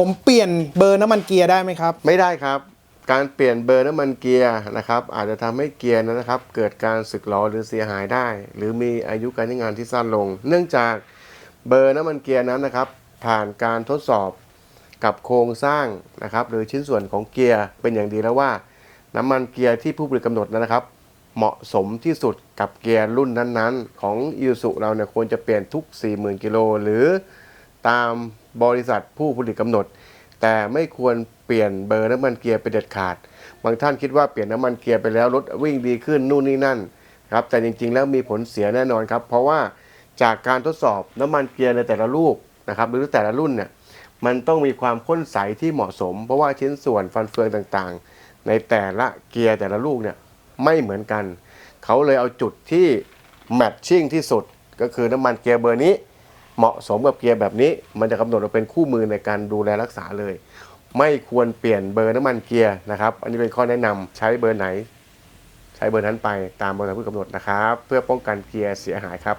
ผมเปลี่ยนเบอร์น้ำมันเกียร์ได้ไหมครับ ไม่ได้ครับ การเปลี่ยนเบอร์น้ำมันเกียร์นะครับ อาจจะทำให้เกียร์นะครับ เกิดการสึกหรอหรือเสียหายได้ หรือมีอายุการใช้งานที่สั้นลง เนื่องจากเบอร์น้ำมันเกียร์นั้นนะครับ ผ่านการทดสอบกับโครงสร้างนะครับ หรือชิ้นส่วนของเกียร์เป็นอย่างดีแล้วว่า น้ำมันเกียร์ที่ผู้ผลิตกำหนดนะครับ เหมาะสมที่สุดกับเกียร์รุ่นนั้นๆ ของยูสุเราเนี่ยควรจะเปลี่ยนทุก 40,000กิโลหรือตาม บริษัทผู้ผลิตกำหนด แต่ไม่ควรเปลี่ยนเบอร์น้ำมันเกียร์ไปเด็ดขาด บางท่านคิดว่าเปลี่ยนน้ำมันเกียร์ไปแล้วรถวิ่งดีขึ้นนู่นนี่นั่นครับแต่จริงๆ แล้วมีผลเสียแน่นอนครับ เพราะว่าจากการทดสอบน้ำมันเกียร์ในแต่ละรูปนะครับหรือแต่ละรุ่นเนี่ยมันต้องมีความข้นใสที่เหมาะสม เพราะว่าชิ้นส่วนฟันเฟืองต่างๆ ในแต่ละเกียร์แต่ละลูกเนี่ยไม่เหมือนกัน เขาเลยเอาจุดที่แมทชิ่งที่สุดก็คือน้ำมันเกียร์เบอร์นี้ เหมาะสมกับเกียร์แบบนี้ มันจะกำหนดว่าเป็นคู่มือในการดูแลรักษาเลย ไม่ควรเปลี่ยนเบอร์น้ำมันเกียร์นะครับ อันนี้เป็นข้อแนะนำใช้เบอร์ไหน ใช้เบอร์นั้นไปตามบริษัทผู้กำหนดนะครับ เพื่อป้องกันเกียร์เสียหายครับ